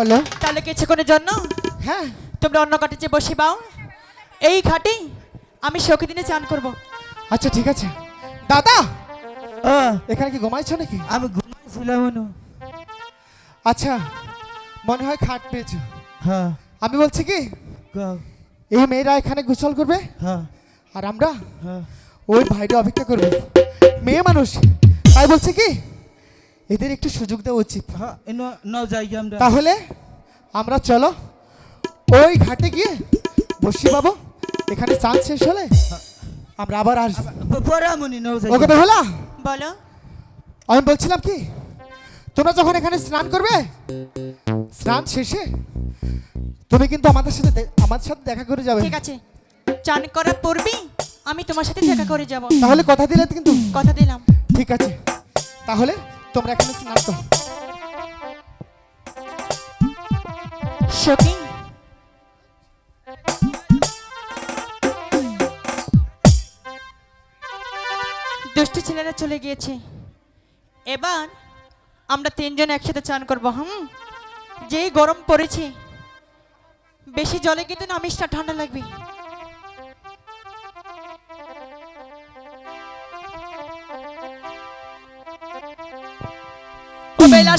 বলো। তাহলে কিছুক্ষণের জন্য হ্যাঁ। তোমরা অন্য ঘাটে যে বসে পাও এই ঘাটে আমি শোকে দিনে চান করব। আচ্ছা ঠিক আছে। দাদা! এখানে কি ঘুমাইছো নাকি? আমি ঘুমাইছিলাম আচ্ছা মনে হয় খাট পেয়েছ। হ্যাঁ আমি বলছি কি এই মেয়েরা এখানে গোসল করবে? হ্যাঁ আর আমরা হ্যাঁ ওই ভাইটা অপেক্ষা করবে। মেয়ে মানুষ। তাই বলছে কি এদের একটু সুযোগ দেওয়া উচিত। হ্যাঁ নাও যাই আমরা তাহলে আমরা চলো ওই ঘাটে গিয়ে বসি পাবো এখানে চাঁদ শেষ হলে আমরা আবার আসব। প- পরে আমনি নাও যাই। ওকে বেহলা? বলো। আমি বলছিলাম কি তোমরা যখন এখানে স্নান করবে স্নান শেষে তুমি কিন্তু আমাদের সাথে আমার সাথে দেখা করে যাবে। ঠিক আছে চান করার পূর্বেই আমি তোমার সাথে দেখা করে যাব। তাহলে কথা দিলে কিন্তু কথা দিলাম। ঠিক আছে তাহলে তোমরা এখানে স্নান দুষ্টু ছেলেরা চলে গিয়েছে। এবার আমরা তিনজন একসাথে চান করব, হুম? যেই গরম পড়েছে, বেশি জলে কিন্তু নামিসটা ঠান্ডা লাগবে। ও বেলা